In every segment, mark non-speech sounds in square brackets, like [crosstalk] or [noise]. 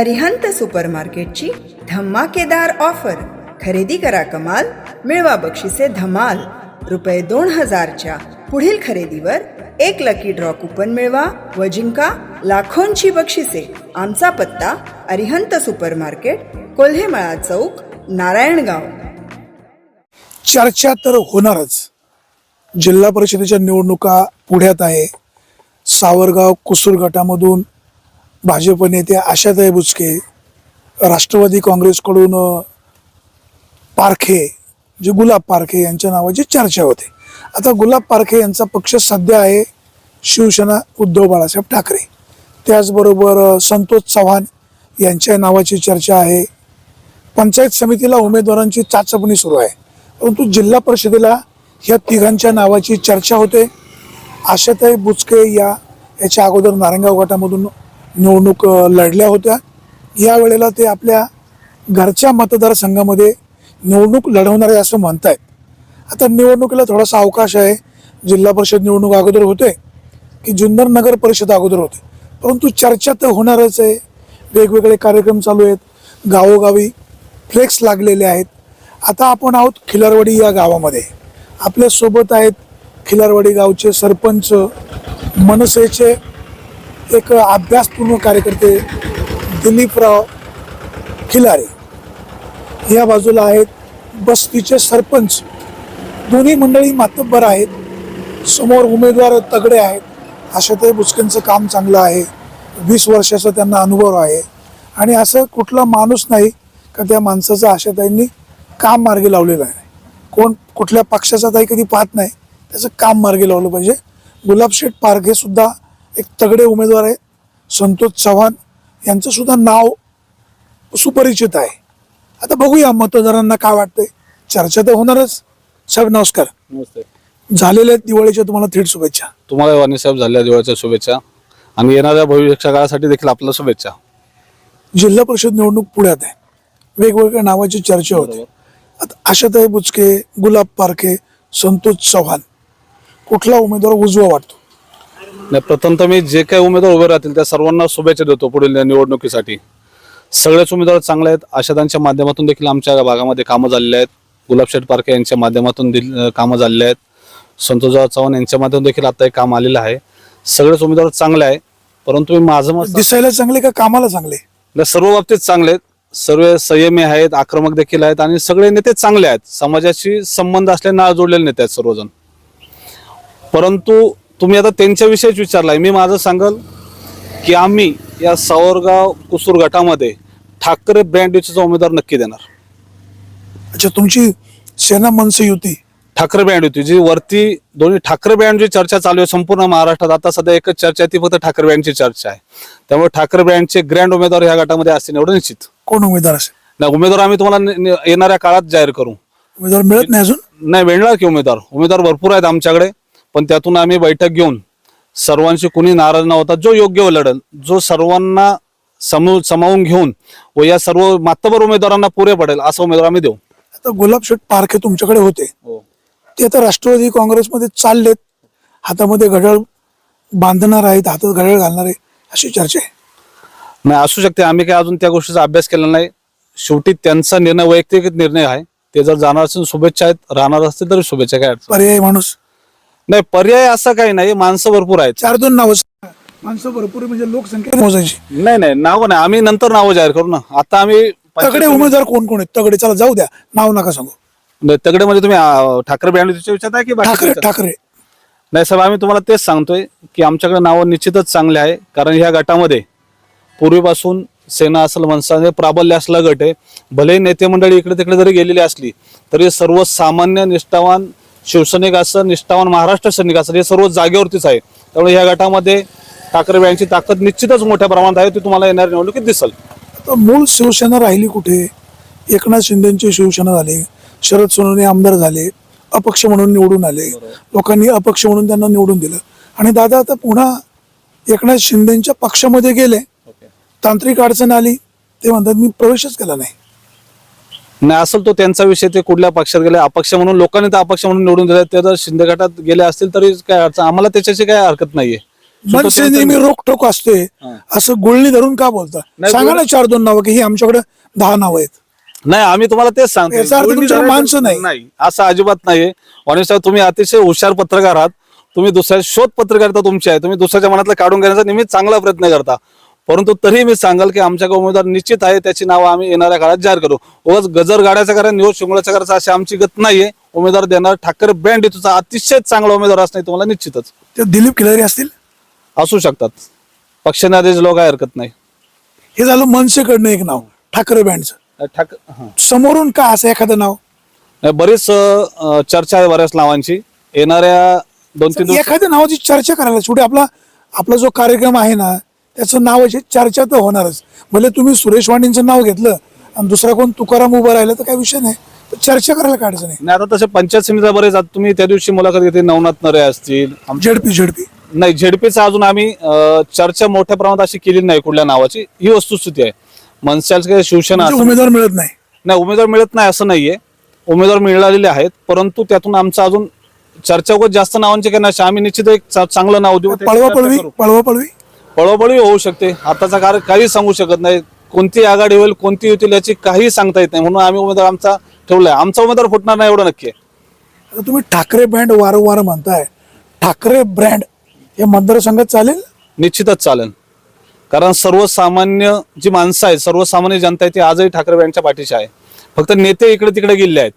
अरिहंत सुपरमार्केटची धमाकेदार ऑफर. खरेदी करा कमाल मिळवा बक्षिसे धमाल. रुपये दोन हजारच्या पुढील खरेदीवर एक लकी ड्रॉ कुपन मिळवा व जिंका लाखोंची बक्षिसे. आमचा पत्ता अरिहंत सुपरमार्केट कोल्हेमळा चौक नारायणगाव. चर्चा तर होणारच. जिल्हा परिषदेच्या निवडणुका पुढ्यात आहे. सावरगाव कुसूर गटामधून भाजप नेते आशाताई बुचके राष्ट्रवादी काँग्रेसकडून पारखे जे गुलाब पारखे यांच्या नावाची चर्चा होते. आता गुलाब पारखे यांचा पक्ष सध्या आहे शिवसेना उद्धव बाळासाहेब ठाकरे. त्याचबरोबर संतोष चव्हाण यांच्या नावाची चर्चा आहे. पंचायत समितीला उमेदवारांची चाचपणी सुरू आहे. परंतु जिल्हा परिषदेला ह्या तिघांच्या नावाची चर्चा होते. आशाताई बुचके या याच्या अगोदर नारायणगाव गटामधून निवडणूक लढल्या होत्या. यावेळेला ते आपल्या घरच्या मतदारसंघामध्ये निवडणूक लढवणारे असं म्हणतायत. आता निवडणुकीला थोडासा अवकाश आहे. जिल्हा परिषद निवडणूक अगोदर होते की जुन्नर नगर परिषद अगोदर होते. परंतु चर्चा तर होणारच आहे. वेगवेगळे कार्यक्रम चालू आहेत. गावोगावी फ्लेक्स लागलेले आहेत. आता आपण आहोत खिलारवाडी या गावामध्ये. आपल्यासोबत आहेत खिलारवाडी गावचे सरपंच मनसेचे एक अभ्यासपूर्ण कार्यकर्ते दिलीपराव खिलारे. या बाजूला आहेत बस्तीचे सरपंच. दोन्ही मंडळी मातब्बर आहेत. समोर उमेदवार तगडे आहेत. आशाताई बुचकेंचं काम चांगलं आहे. वीस वर्षाचा त्यांना अनुभव आहे. आणि असं कुठला माणूस नाही का त्या माणसाचं आशाताईंनी काम मार्गी लावलेलं आहे. कोण कुठल्या पक्षाचा ताई कधी पाहत नाही. त्याचं काम मार्गी लावलं पाहिजे. गुलाबशेठ हे सुद्धा एक तगडे उमेदवार आहेत संतोष चव्हाण. यांचं सुद्धा नाव सुपरिचित आहे. आता बघूया मतदारांना काय वाटतंय. चर्चा तर होणारच. साहेब नमस्कार. नमस्ते. झालेल्या दिवाळीच्या तुम्हाला थेट शुभेच्छा. तुम्हाला वाणी साहेब झाल्या दिवाळीच्या शुभेच्छा. आणि येणाऱ्या भविष्य काळासाठी देखील आपल्याला शुभेच्छा. जिल्हा परिषद निवडणूक पुण्यात आहे. वेगवेगळ्या नावाची चर्चा होते. आता आशाताई बुचके गुलाब पारखे संतोष चव्हाण. कुठला उमेदवार उजवा वाटतो? नाही प्रथमतः मी जे काही उमेदवार उभे राहतील त्या सर्वांना शुभेच्छा देतो पुढील निवडणुकीसाठी. सगळेच उमेदवार चांगले आहेत. आशातांच्या माध्यमातून देखील आमच्या भागामध्ये कामं झालेली आहेत. गुलाबशेठ पारखे यांच्या माध्यमातून कामं झालेली आहेत. संतोषराव चव्हाण यांच्या माध्यमातून देखील आता एक काम आलेलं आहे. सगळेच उमेदवार चांगले आहे परंतु मी माझं मत दिसायला चांगले का कामाला चांगले? नाही, सर्व बाबतीत चांगले आहेत. सर्व संयमी आहेत आक्रमक देखील आहेत आणि सगळे नेते चांगले आहेत. समाजाशी संबंध असलेले नाळ जोडलेले नेते आहेत सर्वजण. परंतु तुम्ही आता त्यांच्याविषयीच विचारलाय. मी माझं सांगल की आम्ही या सावरगाव कुसूर गटामध्ये ठाकरे ब्रँड युतीचा उमेदवार नक्की देणार. अच्छा तुमची सेना मनसे युती. ठाकरे ब्रँड युती जी वरती दोन्ही ठाकरे ब्रँडची चर्चा चालू आहे संपूर्ण महाराष्ट्रात आता सध्या एकच चर्चा आहे ती फक्त ठाकरे ब्रँडची चर्चा आहे. त्यामुळे ठाकरे ब्रँडचे ग्रँड उमेदवार ह्या गटामध्ये असतील एवढं निश्चित. कोण उमेदवार असेल? नाही उमेदवार आम्ही तुम्हाला येणाऱ्या काळात जाहीर करू. उमेदवार मिळत नाही अजून? नाही मिळणार की उमेदवार? उमेदवार भरपूर आहेत आमच्याकडे. पण त्यातून आम्ही बैठक घेऊन सर्वांशी कुणी नाराज न होता जो योग्य लढल जो सर्वांना समू समावून घेऊन व या सर्व मातबर उमेदवारांना पुरे पडेल असा उमेदवार आम्ही देऊ. आता गुलाबशेठ पारखे तुमच्याकडे होते. ते आता राष्ट्रवादी काँग्रेसमध्ये चाललेत. हातामध्ये घड्याळ बांधणार आहेत हातात घड्याळ घालणार आहे अशी चर्चा आहे. नाही असू शकते आम्ही काय अजून त्या गोष्टीचा अभ्यास केला नाही. शेवटी त्यांचा निर्णय वैयक्तिक निर्णय आहे. ते जर जाणार असेल शुभेच्छा आहेत. राहणार असतील तरी शुभेच्छा काय पर्यायी माणूस. नाही पर्याय असा काही नाही माणसं भरपूर आहेत. चार दोन नावं. माणसं भरपूर म्हणजे लोकसंख्या मोजायची. नाही नाही नाव नाही. आम्ही नंतर नावं जाहीर करू ना. आता आम्ही तगडे उमेदवार कोण कोण आहेत? तगडे चला जाऊ द्या. नाव नका सांगू. नाही, तगडे म्हणजे तुम्ही अं, ठाकरे ब्रँड विचारताय की ठाकरे विचारताय? ठाकरे. नाही साहेब आम्ही तुम्हाला तेच सांगतोय की आमच्याकडे नावं निश्चितच चांगले आहे. कारण ह्या गटामध्ये पूर्वीपासून सेना असेल मनसा प्राबल्य असला गट आहे. भले नेते मंडळी इकडे तिकडे जरी गेलेली असली तरी सर्व सामान्य निष्ठावान शिवसैनिक असं निष्ठावान महाराष्ट्र सैनिक असं हे सर्व जागेवरतीच आहे. त्यामुळे ह्या गटामध्ये ठाकरे ब्रँडची ताकद निश्चितच मोठ्या प्रमाणात आहे ती तुम्हाला येणाऱ्या निवडणुकीत दिसेल. मूळ शिवसेना राहिली कुठे? एकनाथ शिंदेची शिवसेना झाली शरद सोनवणे आमदार झाले अपक्ष म्हणून निवडून आले. लोकांनी अपक्ष म्हणून त्यांना निवडून दिलं. आणि दादा आता पुन्हा एकनाथ शिंदेच्या पक्षामध्ये गेले. तांत्रिक अडचण आली ते म्हणतात मी प्रवेशच केला नाही. नाही असेल तो त्यांचा विषय ते कुठल्या पक्षात गेले अपक्ष म्हणून लोकांनी तर अपक्ष म्हणून निवडून दिले ते जर शिंदे गटात गेले असतील तरी काय अडचण आम्हाला त्याच्याशी काय हरकत नाहीये. मनसे नेहमी रोखटोक असते. असं गुळणी धरून का बोलता? नाही, सांगा ना चार दोन नावं की ही आमच्याकडे दहा नावं आहेत. नाही आम्ही तुम्हाला तेच सांगतो माणसं नाही. नाही असं अजिबात नाहीये. आणि साहेब तुम्ही अतिशय हुशार पत्रकार आहात. तुम्ही दुसऱ्या शोध पत्रकारिता तुमची आहे. तुम्ही दुसऱ्याच्या मनातलं काढून घेण्याचा नेहमी चांगला प्रयत्न करता. परंतु तरी मी सांगाल की आमच्याकडे उमेदवार निश्चित आहे त्याची नावं आम्ही येणाऱ्या काळात जाहीर करू. उगाच गजर गाड्याचं करा निवड शिंगोळ्याचं करायचं अशी आमची गत नाहीये. उमेदवार देणार ठाकरे ब्रँड तुझा अतिशय चांगला उमेदवार असणार तुम्हाला निश्चितच. ते दिलीप खिलारी असतील? असू शकतात. पक्षाने लोक काय हरकत नाही. हे झालं मनसेकडनं एक नाव ठाकरे बँडचं. ठाक हां. समोरून का असं एखादं नाव? नाही, बरीच अ, चर्चा आहे बऱ्याच नावांची. येणाऱ्या दोन तीन दिवस एखाद्या नावाची चर्चा करायला शेवटी आपला आपला जो कार्यक्रम आहे ना त्याचं नावाची चर्चा तर होणारच. भले तुम्ही सुरेश वाणींचं नाव घेतलं आणि दुसरा कोण तुकाराम उभं राहिलं तर काही विषय नाही. चर्चा करायला काय अडचण नाही आता तसे पंचायत समितीचा बरेच आता तुम्ही त्या दिवशी मुलाखत घेतली नवनाथ नरे असतील झेडपी झेडपी. नाही झेडपीचा अजून आम्ही चर्चा मोठ्या प्रमाणात अशी केली नाही कुठल्या नावाची. ही वस्तुस्थिती आहे. मनशाल काही शिवसेना म्हणजे उमेदवार मिळत नाही. नाही उमेदवार मिळत नाही असं नाहीये. उमेदवार मिळालेले आहेत परंतु त्यातून आमचं अजून चर्चा वगैरे जास्त नावांची काही नाही. आम्ही निश्चित एक चांगलं नाव देऊ. पळवा पळवी. पळवा पळवी. पळोपळी होऊ शकते. आताचा कार्य काही सांगू शकत नाही. कोणती आघाडी होईल कोणती होतील याची काही सांगता येत नाही. म्हणून आम्ही उमेदवार आमचा ठेवलाय. आमचा उमेदवार फुटणार नाही एवढं नक्की आहे. आता तुम्ही ठाकरे ब्रँड वारंवार म्हणताय. ठाकरे ब्रँड हे मतदारसंघात चालेल? निश्चितच चालेल. कारण सर्वसामान्य जी माणसं आहेत सर्वसामान्य जनता आहे ती आजही ठाकरे ब्रँडच्या पाठीशी आहे. फक्त नेते इकडे तिकडे गेले आहेत.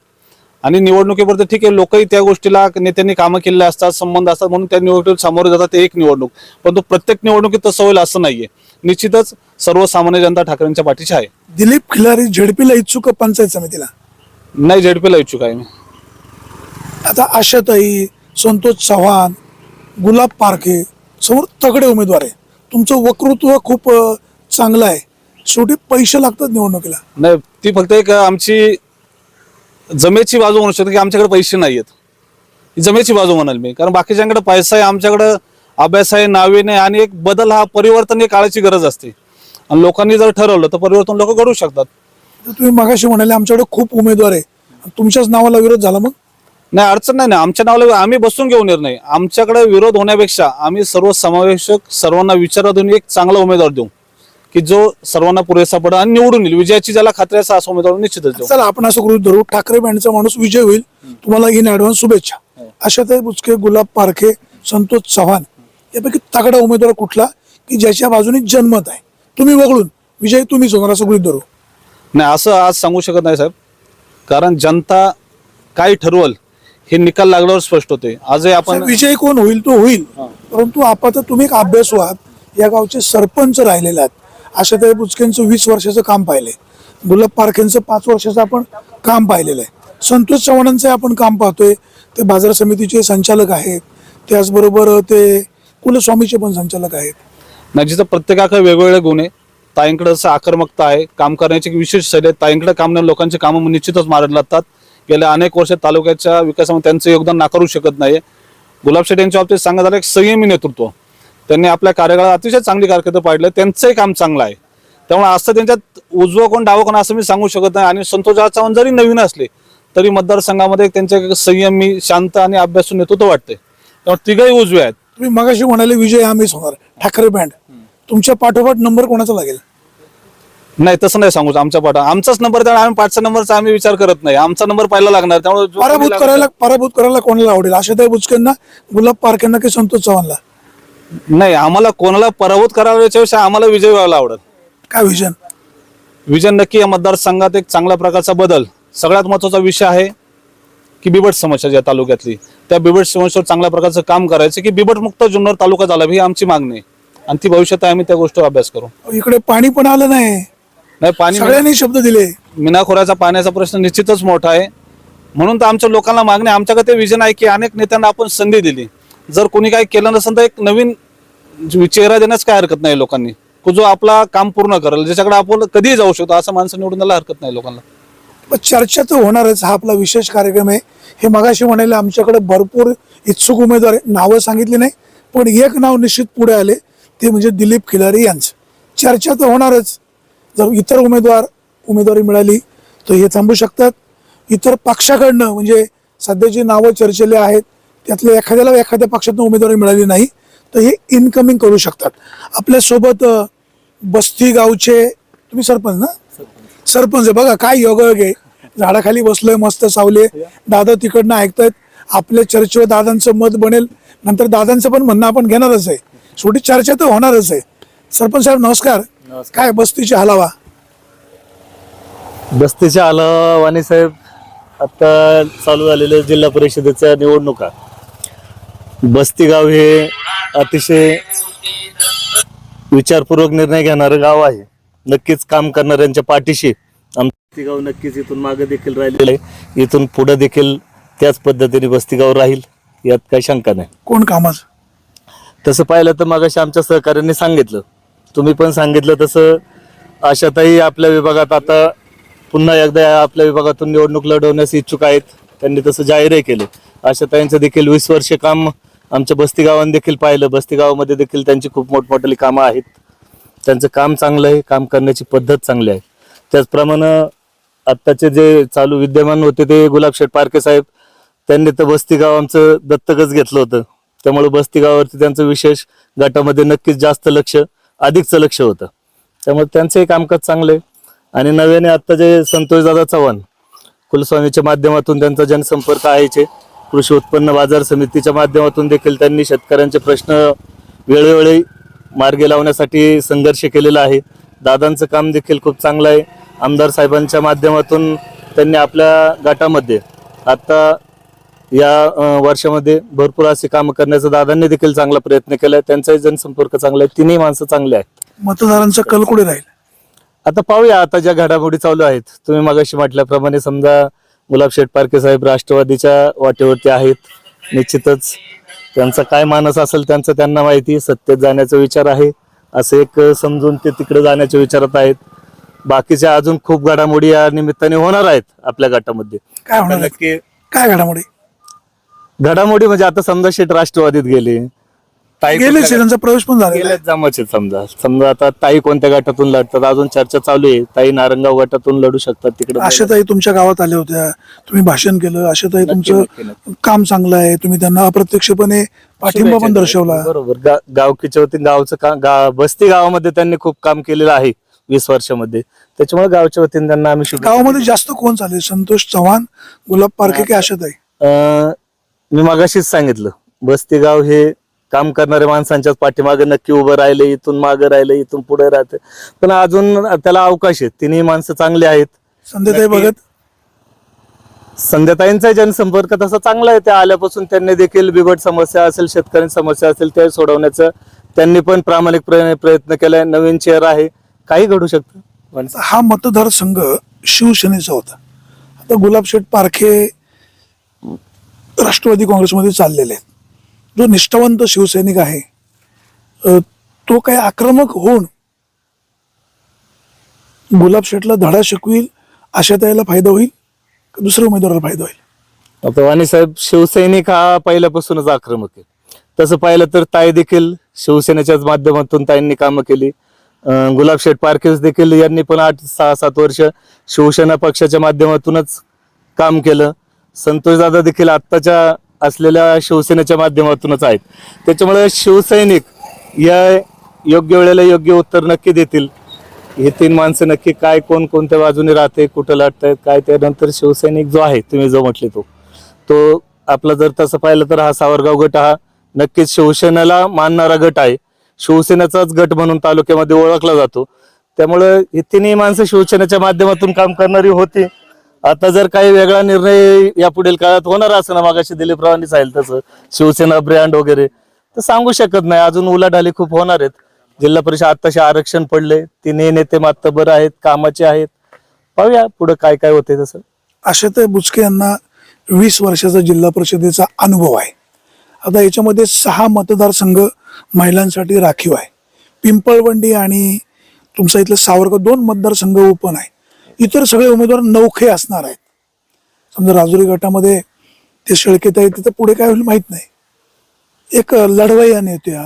आणि निवडणुकीपुरते ठीक आहे लोकही त्या गोष्टीला नेत्यांनी कामं केले असतात संबंध असतात म्हणून त्या निवडणुकीत सामोरे जातात ते एक निवडणूक. परंतु प्रत्येक निवडणुकीत तसं होईल असं नाहीये. निश्चितच सर्वसामान्य जनता ठाकरेंच्या पाठीशी आहे. दिलीप खिलारी झेडपीला इच्छुक पंचायत समितीला? नाही झेडपीला इच्छुक आहे मी. आता आशाताई संतोष चव्हाण गुलाब पारखे समोर तगडे उमेदवार आहे. तुमचं वक्तृत्व खूप अं, चांगलं आहे. शेवटी पैसे लागतात निवडणुकीला. नाही ती फक्त एक आमची जमेची बाजू म्हणू शकतो की आमच्याकडे पैसे नाही आहेत ही जमेची बाजू म्हणाल मी. कारण बाकीच्यांकडे पैसा आहे आमच्याकडे अभ्यास आहे नावे नाही आणि एक बदल हा परिवर्तन ही काळाची गरज असते. आणि लोकांनी जर ठरवलं तर परिवर्तन लोक घडू शकतात. तुम्ही मगाशी म्हणाले आमच्याकडे खूप उमेदवार आहे. तुमच्याच नावाला विरोध झाला मग? नाही अडचण नाही ना आमच्या नावाला आम्ही बसून घेऊ निर्णय. आमच्याकडे विरोध होण्यापेक्षा आम्ही सर्व समावेशक सर्वांना विचारात घेऊन एक चांगला उमेदवार देऊ. की जो सर्वांना पुरेसा पडेल आणि निवडून येईल. विजयाची ज्याला खात्री असा असा उमेदवार निश्चितच देऊ. चला आपण असं गृहित धरू ठाकरे बँडचा माणूस विजय होईल. तुम्हाला इन ऍडव्हान्स शुभेच्छा. आशाताई बुचके गुलाब पारखे संतोष चव्हाण यापैकी तगडा उमेदवार कुठला की ज्याच्या बाजूने जनमत आहे? तुम्ही वगळून विजय तुम्हीच होणार असं गृहित धरू. नाही असं आज सांगू शकत नाही साहेब. कारण जनता काय ठरवल हे निकाल लागल्यावर स्पष्ट होते. आजही आपण विजय कोण होईल तो होईल. परंतु आपण तुम्ही एक अभ्यासू आहात. या गावचे सरपंच राहिलेले आहात. आशाताई बुचकेंचं वीस वर्षाचं काम पाहिलंय. गुलाब पारखेंचं पाच वर्षाचं आपण काम पाहिलेलं आहे संतोष चव्हाणांचं आपण काम पाहतोय. ते बाजार समितीचे संचालक आहेत. त्याचबरोबर ते कुलस्वामीचे पण संचालक आहेत. नाही जिथं प्रत्येकाकडे वेगवेगळे गुण आहे ताईंकडे असं आक्रमकता आहे. काम करण्याची एक विशेष शैली आहे. ताईंकडे काम नाही लोकांचे कामं निश्चितच मारत लागतात गेल्या अनेक वर्ष तालुक्याच्या विकासामध्ये त्यांचं योगदान नाकारू शकत नाही गुलाब शेठ यांच्या बाबतीत सांगत आलं एक संयमी नेतृत्व. त्यांनी आपल्या कार्यकाळात अतिशय चांगली कारकीर्द पाडली. त्यांचंही काम चांगलं आहे. त्यामुळे असं त्यांच्यात उजवं कोण डावं कोण असं मी सांगू शकत नाही. आणि संतोष चव्हाण जरी नवीन असले तरी मतदारसंघामध्ये त्यांचे संयमी शांत आणि अभ्यासू नेतृत्व वाटते त्यामुळे तिघही उजवे आहेत. तुम्ही मगाशी म्हणाले विजय आम्हीच होणार. ठाकरे बँड तुमच्या पाठोपाठ नंबर कोणाचा लागेल? नाही तसं नाही सांगू आमच्या पाठा आमचाच नंबर त्यामुळे आम्ही पाचचा नंबरचा आम्ही विचार करत नाही. आमचा नंबर पहिला लागणार. त्यामुळे पराभूत करायला पराभूत करायला कोणाला आवडेल? आशाताई बुचकेंना गुलाब पारखेंना की संतोष चव्हाणला? नाही आम्हाला कोणाला पराभूत करायला याच्यापेक्षा आम्हाला विजय व्हायला आवडत. काय विजन? विजय नक्की या मतदारसंघात एक चांगल्या प्रकारचा बदल. सगळ्यात महत्त्वाचा विषय आहे की बिबट समस्या ज्या तालुक्यातली त्या बिबट समस्येवर चांगल्या प्रकारचं काम करायचं की बिबट मुक्त जुन्नर तालुका झाला ही आमची मागणी आहे. आणि ती भविष्यात आम्ही त्या गोष्टीवर अभ्यास करू. इकडे पाणी पण आलं नाही. नाही पाणी सगळ्यांनी शब्द दिले. मिनाखोऱ्याचा पाण्याचा प्रश्न निश्चितच मोठा आहे. म्हणून तर आमच्या लोकांना मागणी आहे. आमच्याकडे ते विजन आहे की अनेक नेत्यांना आपण संधी दिली. जर कोणी काही केलं नसेल तर एक नवीन चेहरा देण्यास काय हरकत नाही लोकांनी. जो आपला काम पूर्ण करेल ज्याच्याकडे आपण कधीही जाऊ शकतो असं माणसं निवडून द्यायला हरकत नाही लोकांना. पण चर्चा तर होणारच. हा आपला विशेष कार्यक्रम आहे. हे मगाशी म्हणाले आमच्याकडे भरपूर इच्छुक उमेदवार नावं सांगितली नाही पण एक नाव निश्चित पुढे आले ते म्हणजे दिलीप खिलारी यांचं. चर्चा तर होणारच. जर इतर उमेदवार उमेदवारी मिळाली तर हे थांबू शकतात. इतर पक्षाकडनं म्हणजे सध्या जी नावं चर्चेले आहेत त्यातल्या एखाद्याला एखाद्या पक्षातनं उमेदवारी मिळाली नाही तर हे इनकमिंग करू शकतात. आपल्यासोबत बस्ती गावचे तुम्ही सरपंच ना? सरपंच आहे. बघा काय योगायोग आहे. झाडाखाली बसलोय मस्त सावले दादा तिकडनं ऐकतायत. आपल्या चर्चेवर दादांचं मत बनेल. नंतर दादांचं पण म्हणणं आपण घेणारच आहे. शेवटी चर्चा तर होणारच आहे. सरपंच साहेब नमस्कार. काय बस्तीची हलावा? बस्तीच्या आला वाणी साहेब आता चालू झालेल्या जिल्हा परिषदेच्या निवडणुका. बस्ती गाव हे अतिशय विचारपूर्वक निर्णय घेणारं गाव आहे. नक्कीच काम करणाऱ्यांच्या पाठीशी आमचं गाव नक्कीच इथून मागे देखील राहिलेलं आहे. इथून पुढे देखील त्याच पद्धतीने बस्ती गाव राहील यात काही शंका नाही. कोण कामाचं? तसं पाहिलं तर मगाशी आमच्या सहकार्यांनी सांगितलं. तुम्ही पण सांगितलं तसं. आशाताई आपल्या विभागात आता पुन्हा एकदा आपल्या विभागातून निवडणूक लढवण्यास इच्छुक आहेत. त्यांनी तसं जाहीरही केलं. आशाताईंचं देखील वीस वर्ष काम आमच्या बस्ती गावांनी देखील पाहिलं. बस्ती गावामध्ये देखील त्यांची खूप मोठमोठाली कामं आहेत. त्यांचं काम चांगलं आहे. काम करण्याची पद्धत चांगली आहे. त्याचप्रमाणे आत्ताचे जे चालू विद्यमान होते ते गुलाबशेठ पारखे साहेब त्यांनी तर बस्ती गाव आमचं दत्तकच घेतलं होतं. त्यामुळे बस्ती गावावरती त्यांचं विशेष गटामध्ये नक्कीच जास्त लक्ष अधिकचं लक्ष होतं. त्यामुळे त्यांचंही कामकाज चांगलं आहे. आणि नव्याने आत्ता जे संतोषदादा चव्हाण कुलस्वामीच्या माध्यमातून त्यांचा जनसंपर्क आहेचे कृषी उत्पन्न बाजार समितीच्या माध्यमातून देखील त्यांनी शेतकऱ्यांचे प्रश्न वेळोवेळी मार्गी लावण्यासाठी संघर्ष केलेला आहे. दादांचं काम देखील खूप चांगलं आहे. आमदार साहेबांच्या माध्यमातून त्यांनी आपल्या गटामध्ये आता या वर्षामध्ये भरपूर असे कामं करण्याचा दादांनी देखील चांगला प्रयत्न केलाय. त्यांचाही जनसंपर्क चांगला आहे. तिन्ही माणसं चांगले आहेत. मतदारांचा कल कुठे राहील? आता पाहूया आता ज्या घडामोडी चालू आहेत. तुम्ही मगाशी म्हटल्याप्रमाणे समजा गुलाबशेठ पारखे साहेब राष्ट्रवादीच्या वाटेवरती आहेत. निश्चितच त्यांचा काय मानस असेल त्यांचं त्यांना माहिती सत्तेत जाण्याचा विचार आहे. असं एक समजून ते तिकडे जाण्याच्या विचारात आहेत. बाकीच्या अजून खूप घडामोडी या निमित्ताने होणार आहेत आपल्या गटामध्ये. काय होणार? नक्की. काय घडामोडी? घडामोडी म्हणजे आता समजा शेठ राष्ट्रवादीत गेले ताई गेले कुठल्या- त्यांचा प्रवेश पण झाला गेल्याच जमाचे समजा. समजा आता ताई कोणत्या गटातून लढतात? अजून चर्चा चालू आहे. ताई नारंगाव गटातून लढू शकतात तिकडे आशाताई तुमच्या गावात आल्या होत्या. तुम्ही भाषण केलं. आशाताई नक्की, तुमचं नक्की. काम चांगलं आहे. तुम्ही त्यांना अप्रत्यक्षपणे पाठिंबा पण दर्शवला. बरोबर. गा- गावकीच्या वतीने गावचं का गा- बस्ती गावामध्ये त्यांनी खूप काम केलेलं आहे वीस वर्षामध्ये. त्याच्यामुळे गावच्या वतीने त्यांना आम्ही शुभेच्छा गावामध्ये जास्त कोण चालेल? संतोष चव्हाण गुलाब पारखे की आशाताई. अं, मी मागाशीच सांगितलं. बस्ती गाव हे काम करणाऱ्या माणसांच्याच पाठीमागे नक्की उभं राहिले इथून मागे राहिले इथून पुढे राहते. पण अजून त्याला अवकाश आहे. तिन्ही माणसं चांगली आहेत. संध्याताई. भगत संध्याताईंचा जनसंपर्क तसा चांगला आहे. त्या आल्यापासून त्यांनी देखील बिबट समस्या असेल शेतकऱ्यांची समस्या असेल ते सोडवण्याचं त्यांनी पण प्रामाणिक प्रय- प्रयत्न केलाय. नवीन चेहरा आहे. काही घडू शकतं. हा मतदारसंघ शिवसेनेचा होता. आता गुलाबशेठ पारखे राष्ट्रवादी काँग्रेसमध्ये चाललेले आहेत. जो निष्ठावंत शिवसैनिक आहे तो काय आक्रमक होऊन गुलाबशेठला धडा शिकवील त्याला फायदा होईल दुसऱ्या उमेदवाराला फायदा होईल? आता वाणी साहेब शिवसैनिक हा पहिल्यापासूनच आक्रमक आहे. तसं पाहिलं तर ताई देखील शिवसेनेच्याच माध्यमातून ताईंनी कामं केली. गुलाब शेठ पारखेस देखील यांनी पण आठ सहा सात वर्ष शिवसेना पक्षाच्या माध्यमातूनच काम केलं. संतोषदादा देखील आत्ताच्या असलेल्या शिवसेनेच्या माध्यमातूनच आहेत. त्याच्यामुळे शिवसैनिक या योग्य वेळेला योग्य उत्तर नक्की देतील. हे तीन माणसं नक्की काय कोण कोणत्या बाजूने राहते कुठं लढतायत काय त्यानंतर शिवसैनिक जो आहे तुम्ही जो म्हटले तो तो आपला जर तसं पाहिलं तर हा सावरगाव गट हा नक्कीच शिवसेनेला मानणारा गट आहे. शिवसेनेचाच गट म्हणून तालुक्यामध्ये ओळखला जातो. त्यामुळे हे तिन्ही माणसं शिवसेनेच्या माध्यमातून काम करणारी होती. आता जर काही वेगळा निर्णय या पुढील काळात होणार असं ना मागाशी दिलीपरावांनी सांगितलं तसं शिवसेना ब्रँड वगैरे तर सांगू शकत नाही. अजून उलाढाली खूप होणार आहेत. जिल्हा परिषद आत्ताशी आरक्षण पडले तिन्ही नेते मातबर आहेत कामाचे आहेत. पाहूया पुढे काय काय होते तसं. आशाताई बुचके यांना वीस वर्षाचा जिल्हा परिषदेचा अनुभव आहे. आता याच्यामध्ये सहा मतदारसंघ महिलांसाठी राखीव आहे. पिंपळवंडी आणि तुमचा इथलं सावरकर दोन मतदारसंघ ओपन आहे. इतर सगळे उमेदवार नौखे असणार आहेत. समजा राजुरी गटामध्ये ते शेळकेत आहे तिथं पुढे काय होईल माहीत नाही. एक लढवय्या नेत्या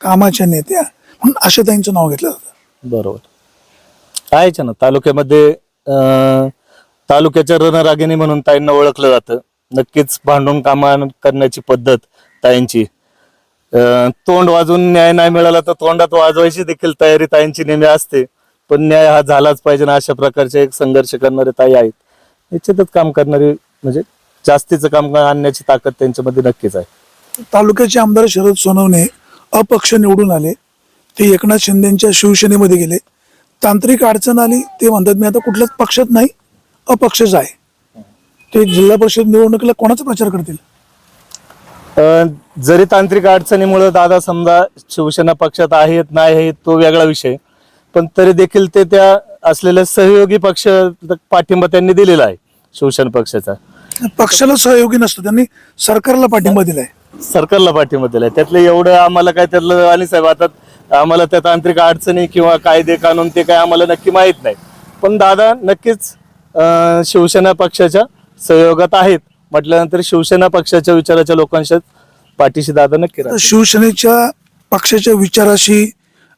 कामाच्या नेत्या म्हणून आशाताईंचं नाव घेतलं जातं. बरोबर. आहेच ना तालुक्यामध्ये तालुक्याच्या रणरागिणी म्हणून ताईंना ओळखलं जातं. नक्कीच भांडून कामा करण्याची पद्धत ताईंची. तोंड वाजून न्याय नाही मिळाला तर तोंडात वाजवायची देखील तयारी ताईंची नेहमी असते. पण न्याय हा झालाच पाहिजे ना अशा प्रकारचे एक संघर्ष करणारे ताई आहेत. निश्चितच काम करणारी म्हणजे जास्तीचं काम आणण्याची ताकद त्यांच्यामध्ये नक्कीच आहे. तालुक्याचे आमदार शरद सोनवणे अपक्ष निवडून आले. ते एकनाथ शिंदेच्या शिवसेनेमध्ये गेले. तांत्रिक अडचण आली ते म्हणतात मी आता कुठल्याच पक्षात नाही अपक्षच आहे. ते जिल्हा परिषद निवडणुकीला कोणाचा प्रचार करतील? जरी तांत्रिक अडचणीमुळे दादा समजा शिवसेना पक्षात आहेत नाही तो वेगळा विषय. पण तरी देखील ते त्या असलेल्या सहयोगी पक्ष पाठिंबा त्यांनी दिलेला आहे शिवसेना पक्षाचा. पक्षाला सहयोगी नसतो त्यांनी सरकारला पाठिंबा दिलाय. सरकारला पाठिंबा दिलाय. त्यातलं एवढं आम्हाला काय त्यातलं आणि साहेब आता आम्हाला त्या तांत्रिक अडचणी किंवा कायदे कानून ते काय आम्हाला नक्की माहीत नाही. पण दादा नक्कीच अं, शिवसेना पक्षाच्या सहयोगात आहेत. म्हटल्यानंतर शिवसेना पक्षाच्या विचाराच्या लोकांच्या पाठीशी दादा नक्की तर राहतील. शिवसेनेच्या पक्षाच्या विचाराशी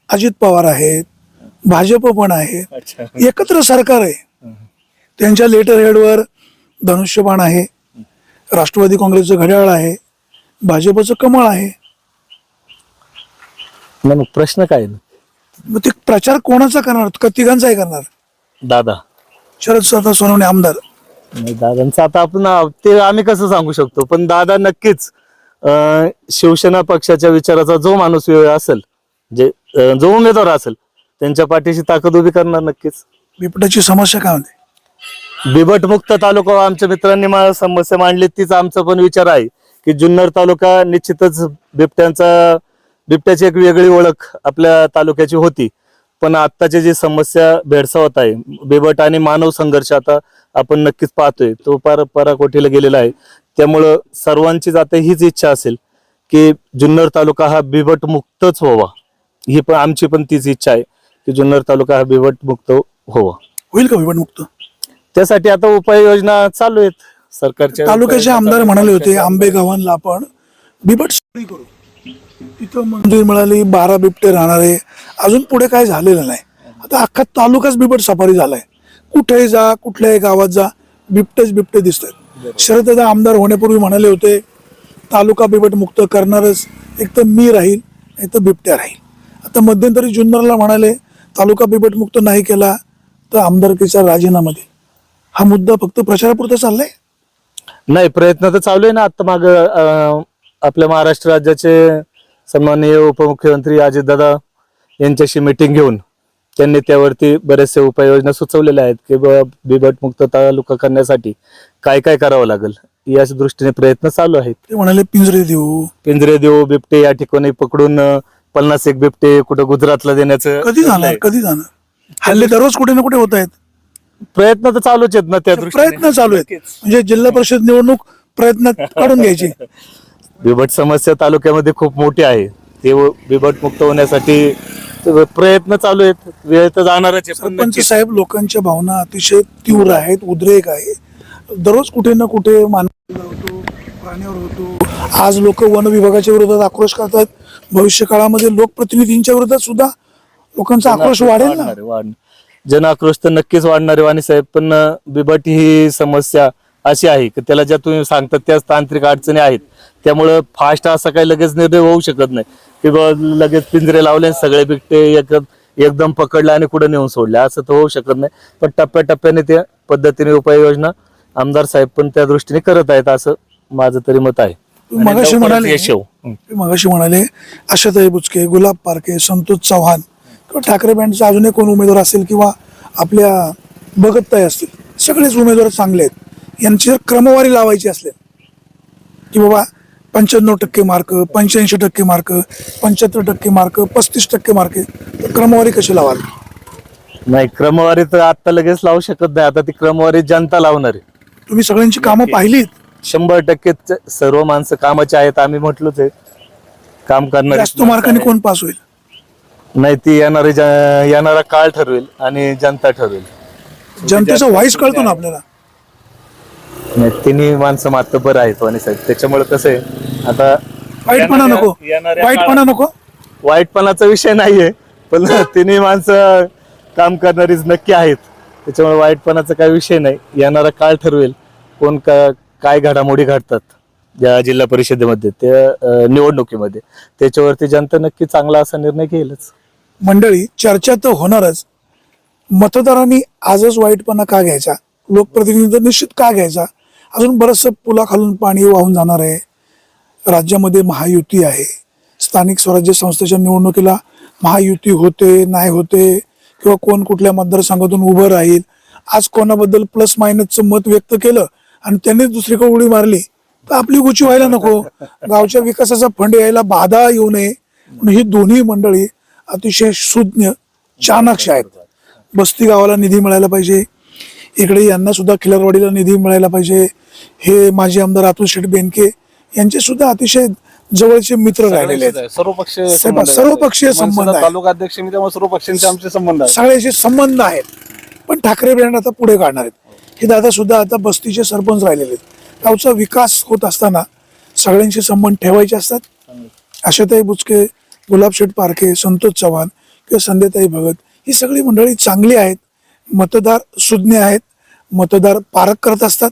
अजित पवार आहेत भाजप पण आहे एकत्र सरकार आहे. त्यांच्या लेटर हेडवर धनुष्यबाण आहे. राष्ट्रवादी काँग्रेसचं घड्याळ आहे. भाजपचं कमळ आहे. मग प्रश्न काय? मग ते प्रचार कोणाचा करणार? का तिघांचाही करणार? दादा. शरद स्वतः सोनवणे आमदार. नाही, दादांचं आता आपण ते आम्ही कसं सांगू शकतो? पण दादा नक्कीच अं, शिवसेना पक्षाच्या विचाराचा जो माणूस वेळ असेल जे अं, जो उमेदवार असेल त्यांच्या पाठीशी ताकद उभी करणार नक्कीच. बिबट्याची समस्या काय म्हणते बिबटमुक्त तालुका आमच्या मित्रांनी मला समस्या मांडली तीच आमचा पण विचार आहे की जुन्नर तालुका निश्चितच बिबट्यांचा बिबट्याची एक वेगळी ओळख आपल्या तालुक्याची होती. पण आत्ताची जी समस्या भेडसावत आहे बिबट आणि मानव संघर्ष आता आपण नक्कीच पाहतोय. तो पार पराकोटीला गेलेला आहे. त्यामुळं सर्वांचीच आता हीच इच्छा असेल की जुन्नर तालुका हा बिबट मुक्तच व्हावा. ही पण आमची पण तीच इच्छा आहे. की जुन्नर तालुका हा बिबट मुक्त व्हावा होईल का बिबटमुक्त? त्यासाठी आता उपाययोजना चालू आहेत. सरकारच्या तालुक्याचे आमदार म्हणाले होते आंबेगावांना आपण बिबट सफारी करू. तिथं मंजूर मिळाली बारा बिबटे राहणारे अजून पुढे काय झालेलं नाही. आता अख्खा तालुकाच बिबट सफारी झालाय. कुठेही जा कुठल्याही गावात जा बिबटेच बिबटे दिसतात. शरददादा आमदार होण्यापूर्वी म्हणाले होते तालुका बिबट मुक्त करणारच. एक तर मी राहील नाही तर बिबट्या राहील. आता मध्यंतरी जुन्नरला म्हणाले तालुका बिबट मुक्त नाही केला तर आमदारकीचा राजीनामा दे हा मुद्दा फक्त प्रचारापुरता चाललाय? नाही प्रयत्न तर चालू आहे ना. आता माग आपल्या महाराष्ट्र राज्याचे सन्माननीय उपमुख्यमंत्री अजितदादा यांच्याशी मिटिंग घेऊन त्यांनी त्यावरती बरेचसे उपाययोजना सुचवलेल्या आहेत की बिबट मुक्त तालुका करण्यासाठी काय काय करावं लागेल याच दृष्टीने प्रयत्न चालू आहेत. ते म्हणाले पिंजरे देऊ. पिंजरे देऊ बिबटे या ठिकाणी पकडून पन्नास एक बिबटे कुठं गुजरातला देण्याचं कधी जाणार कधी जाणार हल्ले दररोज कुठे ना कुठे होत आहेत. प्रयत्न तर चालूच आहेत ना त्या दृष्टीने. प्रयत्न चालू आहेत. म्हणजे जिल्हा परिषद निवडणूक प्रयत्न काढून घ्यायची. बिबट समस्या तालुक्यामध्ये खूप मोठी आहे. ते व- बिबट मुक्त होण्यासाठी प्रयत्न चालू आहेत. वेळ तर जाणारच आहे पण सरपंच नक्कीच. साहेब लोकांच्या भावना अतिशय तीव्र आहेत उद्रेक आहे. दररोज कुठे ना कुठे मानवावर होतो प्राण्यावर होतो. आज लोक वन विभागाच्या विरोधात आक्रोश करतात. भविष्य काळामध्ये लोकप्रतिनिधींच्या विरोधात सुद्धा लोकांचा आक्रोश वाढेल ना? वाढणार आहे, वाढणार. जन आक्रोश तर नक्कीच वाढणार आहे वाणी साहेब. पण अं, बिबट ही समस्या अशी आहे की त्याला ज्या तुम्ही सांगतात त्याच तांत्रिक अडचणी आहेत. त्यामुळं फास्ट असा काही लगेच निर्णय होऊ शकत नाही. की बुवा लगेच पिंजरे लावले आणि सगळे बिबटे एक एकदम पकडले आणि कुठे नेऊन सोडले. असं तर होऊ शकत नाही. पण टप्प्याटप्प्याने त्या पद्धतीने उपाययोजना आमदार साहेब पण त्या दृष्टीने करत आहेत असं माझं तरी मत आहे. मगाशी म्हणाले येऊ. मगाशी म्हणाले आशाताई बुचके गुलाब पारखे संतोष चव्हाण किंवा ठाकरे बँडचा अजूनही कोण उमेदवार असेल किंवा आपल्या भगतताई असतील सगळेच उमेदवार चांगले आहेत. यांची जर क्रमवारी लावायची असेल की बाबा पंच्याण्णव टक्के मार्क पंच्याऐंशी टक्के मार्क पंच्याहत्तर टक्के मार्क पस्तीस टक्के मार्क तर क्रमवारी कशी लावाल नाही क्रमवारी तर आता लगेच लावू शकत नाही. आता ती क्रमवारी जनता लावणार आहे. तुम्ही सगळ्यांची कामं पाहिलीत? शंभर टक्के सर्व माणसं कामाचे आहेत आम्ही म्हटलोच आहे. काम करणार जास्त मार्काने कोण पास होईल? नाही ती येणारी येणारा काळ ठरवेल आणि जनता ठरवेल. जनतेचा व्हॉइस कळतो ना आपल्याला. नाही, तिन्ही माणसं मात्र बरं आहेत वाणी साहेब त्याच्यामुळे कसं आहे आता वाईटपणा येणाऱ्या- नको. येणाऱ्या वाईटपणा नको. वाईटपणाचा विषय नाहीये पण [laughs] तिन्ही माणसं काम करणारीच नक्की आहेत. त्याच्यामुळे वाईटपणाचा काही विषय नाही. येणारा काळ ठरवेल. कोण का काय घडामोडी घडतात या जिल्हा परिषदेमध्ये त्या निवडणुकीमध्ये? त्याच्यावरती जनता नक्की चांगला असा निर्णय घेईलच. मंडळी चर्चा तर होणारच. मतदारांनी आजच वाईटपणा का घ्यायचा? लोकप्रतिनिधी निश्चित का घ्यायचा? अजून बरंचसं पुलाखालून पाणी वाहून जाणार आहे. राज्यामध्ये महायुती आहे. स्थानिक स्वराज्य संस्थेच्या निवडणुकीला महायुती होते नाही होते किंवा कोण कुठल्या मतदारसंघातून उभं राहील आज कोणाबद्दल प्लस मायनसचं मत व्यक्त केलं आणि त्यांनीच दुसरीकडे उडी मारली. तर आपली गुची व्हायला नको. गावच्या विकासाचा फंड यायला बाधा येऊ नये. म्हणून ही दोन्ही मंडळी अतिशय सुज्ञ चाणक्ष आहेत. बस्ती गावाला निधी मिळायला पाहिजे. इकडे यांना सुद्धा खिलारवाडीला निधी मिळायला पाहिजे. हे माजी आमदार अतुल शेठ बेनके यांचे सुद्धा अतिशय जवळचे मित्र राहिलेले आहेत. सर्वपक्षीय सर्व- संबंध. सर्वपक्षीय आहे. तालुका अध्यक्ष मी त्यामुळे सर्व पक्षांचे आमचे संबंध सगळ्याचे संबंध आहेत. पण ठाकरे ब्रँड आता पुढे काढणार आहेत. हे दादा सुद्धा आता बस्तीचे सरपंच राहिलेले आहेत. गावचा विकास होत असताना सगळ्यांशी संबंध ठेवायचे असतात. आशाताई बुचके गुलाबशेठ पारखे संतोष चव्हाण किंवा संध्याताई भगत ही सगळी मंडळी चांगली आहेत. मतदार सुज्ञ आहेत. मतदार पारख करत असतात.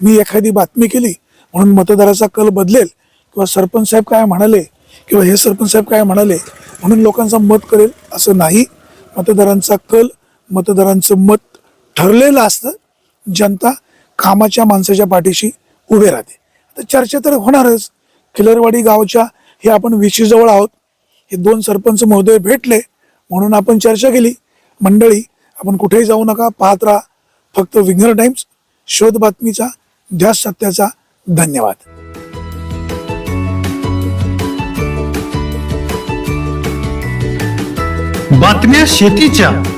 मी एखादी बातमी केली म्हणून मतदाराचा कल बदलेल किंवा सरपंच साहेब काय म्हणाले किंवा हे सरपंच साहेब काय म्हणाले म्हणून लोकांचा मत करेल असं नाही. मतदारांचा कल मतदारांचं मत ठरलेलं असतं. जनता कामाच्या माणसाच्या पाठीशी उभे राहते. आता चर्चा तर होणारच. खिलरवाडी गावच्या हे आपण विशीजवळ आहोत. हे दोन सरपंच महोदय भेटले म्हणून आपण चर्चा केली. मंडळी आपण कुठेही जाऊ नका. पाहत राहा. फक्त विघ्नर टाइम्स. शोध बातमीचा ध्यास सत्याचा धन्यवाद. बातम्या शेतीच्या.